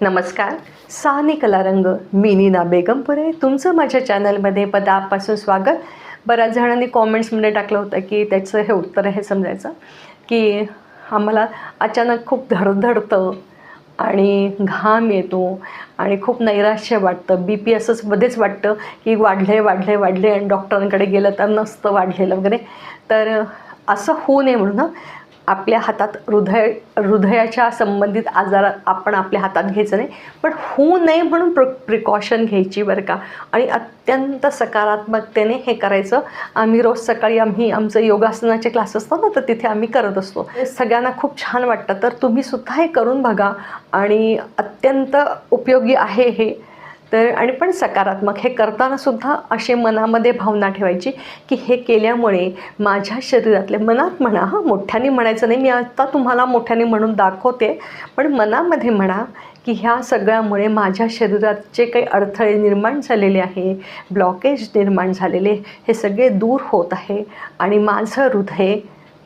नमस्कार. सानी कलारंग मी नीना बेगमपुरे. तुमचं माझ्या चॅनलमध्ये पदापासून स्वागत. बऱ्याच जणांनी कॉमेंट्समध्ये टाकलं होतं की त्याचं हे उत्तर आहे समजायचं की आम्हाला अचानक खूप धडधडतं आणि घाम येतो आणि खूप नैराश्य वाटतं. बी पी असंच मध्येच वाटतं की वाढले वाढले वाढले आणि डॉक्टरांकडे गेलं तर नसतं वाढलेलं वगैरे. तर असं होऊ नये म्हणून आपल्या हातात हृदय हृदयाच्या संबंधित आजार आपण आपल्या हातात घ्यायचं नाही. पण होऊ नये म्हणून प्र प्रिकॉशन घ्यायची बरं का. आणि अत्यंत सकारात्मकतेने हे करायचं. आम्ही रोज सकाळी आम्ही आमचं योगासनाचे क्लास असतात ना तर तिथे आम्ही करत असतो. सगळ्यांना खूप छान वाटतं. तर तुम्ही सुद्धा हे करून बघा. आणि अत्यंत उपयोगी आहे हे. तर आणि पण सकारात्मक हे करतानासुद्धा असे मनामध्ये भावना ठेवायची की हे केल्यामुळे माझ्या शरीरातले मनात म्हणा हां मोठ्याने म्हणायचं नाही मी आत्ता तुम्हाला मोठ्याने म्हणून दाखवते पण मनामध्ये म्हणा की ह्या सगळ्यामुळे माझ्या शरीरात जे काही अडथळे निर्माण झालेले आहे ब्लॉकेज निर्माण झालेले हे सगळे दूर होत आहे आणि माझं हृदय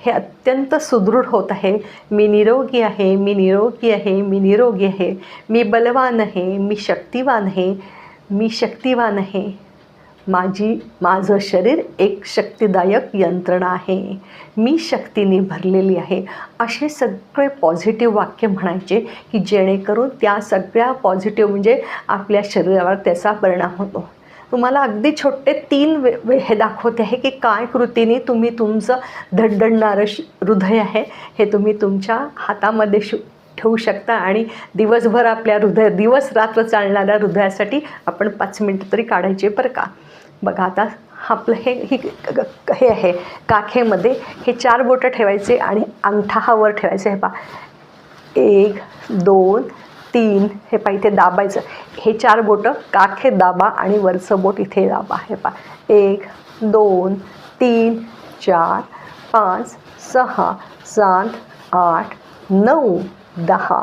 हे अत्यंत सुदृढ होत आहे. मी निरोगी आहे मी निरोगी आहे मी निरोगी आहे. मी बलवान आहे मी शक्तिवान आहे. मी शक्तिवान आहे. माझी माझं शरीर एक शक्तिदायक यंत्रणा आहे. मी शक्तीने भरलेली आहे. असे सगळे पॉझिटिव्ह वाक्य म्हणायचे की जेणेकरून त्या सगळ्या पॉझिटिव्ह म्हणजे आपल्या शरीरावर त्याचा परिणाम होतो. तुम्हाला अगदी छोटे तीन वे हे दाखवते आहे की काय कृतीने तुम्ही तुमचं धडधडणारं श हृदय आहे हे तुम्ही तुमच्या हातामध्ये शु ठेवू शकता. आणि दिवसभर आपल्या हृदय दिवस रात्र चालणाऱ्या हृदयासाठी आपण पाच मिनटं तरी काढायचे बरं का? बघा आता आपलं हे ही हे आहे काखेमध्ये हे चार बोटं ठेवायचे आणि अंगठा हा वर ठेवायचे हे पा एक दोन तीन हे पा इथे दाबायचं. हे चार बोटं काखे दाबा आणि वरचं बोट इथे दाबा. हे पा एक दोन तीन चार पाच सहा सात आठ नऊ दहा.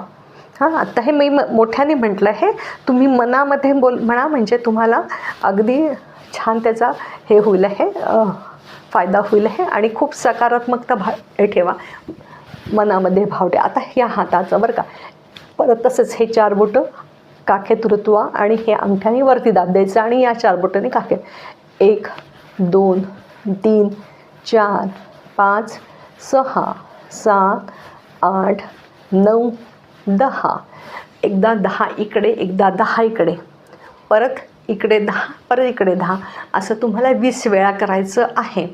हां आता हे मी म- मोठ्याने म्हटलं आहे. तुम्ही मनामध्ये बोल म्हणा म्हणजे तुम्हाला अगदी छान त्याचा हे होईल आहे फायदा होईल आहे आणि खूप सकारात्मकता भा हे ठेवा. मनामध्ये भाव ठेवा. आता ह्या हाताचं बरं का. परत तसंच हे चार बोटं काखेत रुतवा आणि हे अंगठ्याने वरती दाब द्यायचं आणि या चार बोटांनी काखे. एक दोन तीन चार पाच सहा सात आठ नऊ दहा. एकदा दहा इकडे एकदा दहा इकडे. परत इकडे दहा परत इकडे दहा. असं तुम्हाला वीस वेळा करायचं आहे.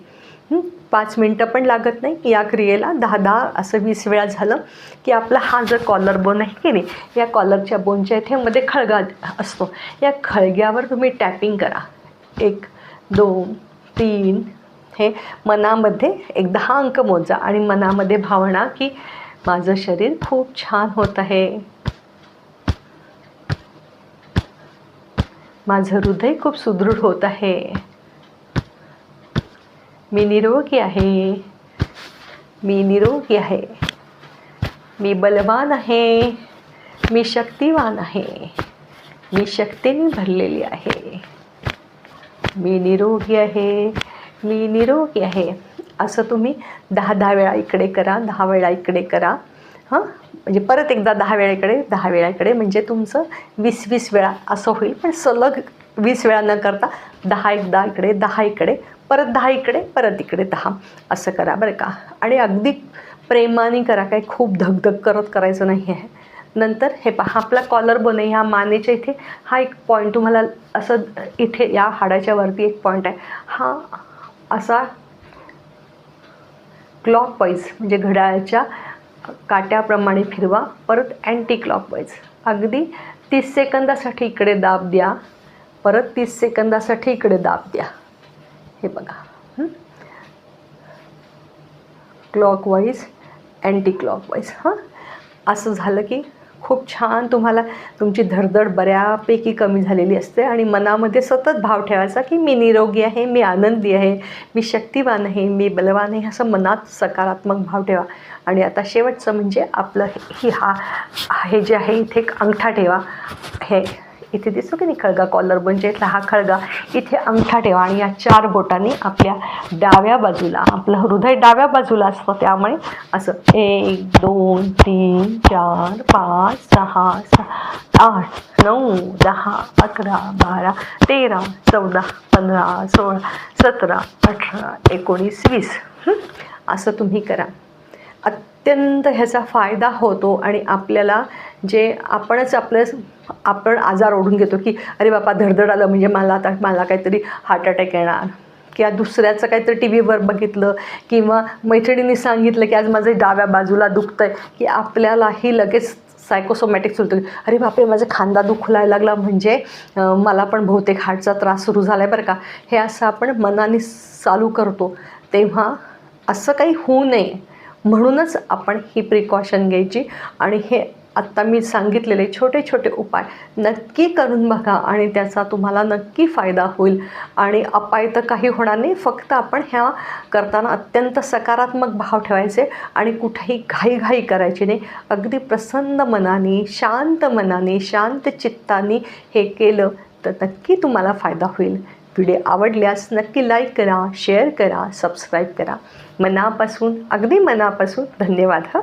पाच मिनटं पण लागत नाही या क्रियेला दहा दहा असं वीस वेळा झालं की आपला हा जर कॉलर बोन आहे की नाही या कॉलरच्या बोनच्या इथे मध्ये खळगा असतो. या खळग्यावर तुम्ही टॅपिंग करा. एक दोन तीन हे मनामध्ये एक दहा अंक मोजा आणि मनामध्ये भावना की माझं शरीर खूप छान होत आहे. माझं हृदय खूप सुदृढ होत आहे. मी निरोगी आहे. मी निरोगी आहे. मी बलवान आहे. मी शक्तिवान आहे. मी शक्तीने भरलेली आहे. मी निरोगी आहे. मी निरोगी आहे. असं तुम्ही दहा दहा वेळा इकडे करा दहा वेळा इकडे करा. हां? म्हणजे परत एकदा दहा वेळा इकडे दहा वेळा इकडे. म्हणजे तुमचं वीस वीस वेळा असं होईल. पण सलग वीस वेळा न करता दहा एकदा इकडे दहा इकडे. परत दहा इकडे परत इकडे दहा. असं करा बरं का. आणि अगदी प्रेमाने करा. काय खूप धगधग करत करायचं नाही आहे. नंतर हे पहा आपला कॉलर बोन आहे ह्या मानेच्या इथे हा एक पॉईंट तुम्हाला असं इथे या हाडाच्या वरती एक पॉईंट आहे. हा असा क्लॉक वाईज म्हणजे घड्याळाच्या काट्याप्रमाणे फिरवा. परत अँटी क्लॉक वाईज अगदी तीस सेकंदासाठी इकडे दाब द्या. परत तीस सेकंदासाठी इकडे दाब द्या. हे बघा. क्लॉकवाईज अँटी क्लॉकवाईज हां? असं झालं की खूप छान तुम्हाला तुमची धडधड बऱ्यापैकी कमी झालेली असते आणि मनामध्ये सतत भाव ठेवायचा की मी निरोगी आहे मी आनंदी आहे मी शक्तिवान आहे मी बलवान आहे असं मनात सकारात्मक भाव ठेवा. आणि आता शेवटचं म्हणजे आपलं हे- ही हा हे जे आहे इथे एक अंगठा ठेवा. हे इथे दिसतो की नाही खळगा कॉलर म्हणजे हा खळगा? इथे अंगठा ठेवा आणि या चार बोटांनी आपल्या डाव्या बाजूला आपलं हृदय डाव्या बाजूला असतं त्यामुळे असं एक दोन तीन चार पाच सहा सहा आठ नऊ दहा अकरा बारा तेरा चौदा पंधरा सोळा सतरा अठरा एकोणीस वीस. असं तुम्ही करा. अत्यंत ह्याचा फायदा होतो आणि आपल्याला जे आपणच आपलं आपण आजार ओढून घेतो की अरे बापा धडधड आलं म्हणजे मला आता मला काहीतरी हार्ट अटॅक येणार. किंवा दुसऱ्याचं काहीतरी टी व्हीवर बघितलं किंवा मैत्रिणींनी सांगितलं की आज माझं डाव्या बाजूला दुखतं आहे की आपल्यालाही लगेच सायकोसोमॅटिक सुरू अरे बापरे माझा खांदा दुखलाय लागला म्हणजे मला पण बहुतेक हार्टचा त्रास सुरू झाला आहे बरं का. हे असं आपण मनाने चालू करतो. तेव्हा असं काही होऊ नये. म्हणूनच आपण ही प्रिकॉशन घ्यायची. आणि हे आत्ता मी सांगितलेले छोटे छोटे उपाय नक्की करून बघा आणि त्याचा तुम्हाला नक्की फायदा होईल. आणि अपाय तर काही होणार नाही फक्त आपण ह्या करताना अत्यंत सकारात्मक भाव ठेवायचे आणि कुठेही घाईघाई करायची नाही. अगदी प्रसन्न मनाने शांत मनाने शांत चित्ताने हे केलं तर नक्की तुम्हाला फायदा होईल. व्हिडिओ आवडल्यास नक्की लाईक करा शेअर करा सबस्क्राईब करा. मनापासून अगदी मनापासून धन्यवाद हा?